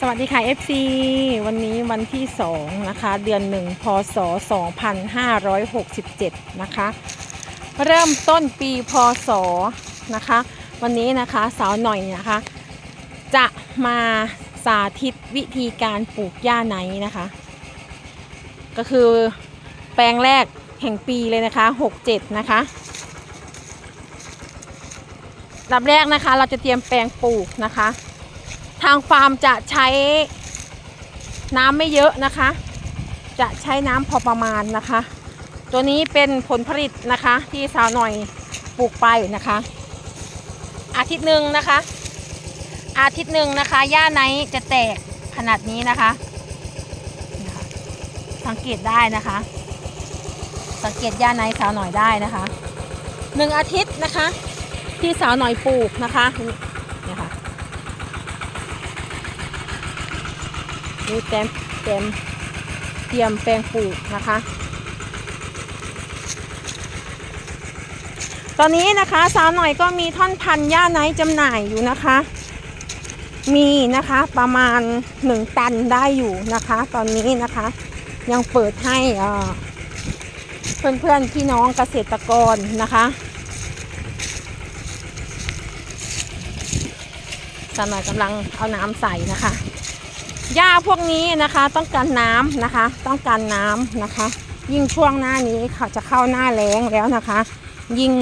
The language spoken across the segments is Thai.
สวัสดีค่ะ FC วันนี้วันที่ 2 นะคะ เดือน 1 พศ 2567 นะคะ เริ่มต้นปีพศ นะคะ วันนี้นะคะสาวหน่อยนะคะ จะมาสาธิตวิธีการปลูกหญ้าไนนะคะ ก็คือแปลงแรกแห่งปีเลยนะคะ 67 นะคะลำแรกนะคะเราจะเตรียมแปลงปลูกนะคะ ทางฟาร์มจะใช้น้ำไม่เยอะนะคะ จะใช้น้ำพอประมาณนะคะ ตัวนี้เป็นผลผลิตนะคะที่สาวหน่อยปลูกไปนะคะ อาทิตย์หนึ่งนะคะ อาทิตย์หนึ่งนะคะหญ้าไนจะแตกขนาดนี้นะคะ สังเกตได้นะคะ สังเกตหญ้าไนสาวหน่อยได้นะคะหนึ่งอาทิตย์นะคะ ที่สาวหน่อยปลูกนะคะเนี่ยค่ะ นี่เต็มเต็มเตรียมแปลงปลูกนะคะ ตอนนี้นะคะสาวหน่อยก็มีท่อนพันธุ์หญ้าไนจำหน่ายอยู่นะคะ มีนะคะประมาณ1ตันได้อยู่นะคะ ตอนนี้นะคะ ยังเปิดให้เอ่อนเพื่อนพี่น้องเกษตรกรนะคะสาวหน่อยกำลังเอาน้ำใส่นะคะ หญ้าพวกนี้นะคะ ต้องการน้ำนะคะ ต้องการน้ำนะคะ ยิ่งช่วงหน้านี้เขาจะเข้าหน้าแล้งแล้วนะคะ ยิ่ง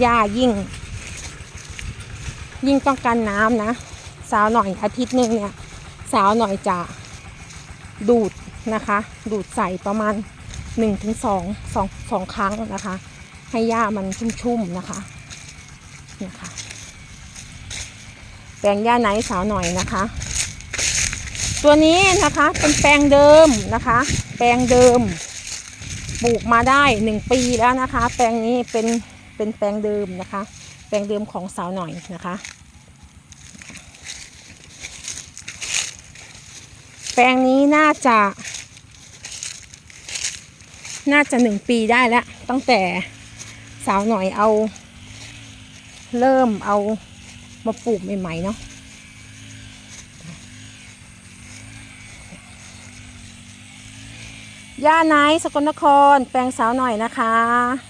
หญ้ายิ่ง ยิ่งต้องการน้ำนะ สาวหน่อยอาทิตย์หนึ่งเนี่ย สาวหน่อยจะดูดนะคะ ดูดใส่ประมาณ1นถึงสองสองสองครั้งนะคะ ให้หญ้ามันชุ่มๆนะคะนี่ยค่ะแปลงหญ้าไนท์สาวหน่อยนะคะ ตัวนี้นะคะเป็นแปลงเดิมนะคะ แปลงเดิมปลูกมาได้หนึ่งปีแล้วนะคะ แปลงนี้เป็นเป็นแปลงเดิมนะคะ แปลงเดิมของสาวหน่อยนะคะ แปลงนี้น่าจะ น่าจะหนึ่งปีได้แล้ว ตั้งแต่สาวหน่อยเอา เริ่มเอามาปลูกใหม่ๆเนาะ ย่าไนท์สกลนคร แปลงสาวหน่อยนะคะ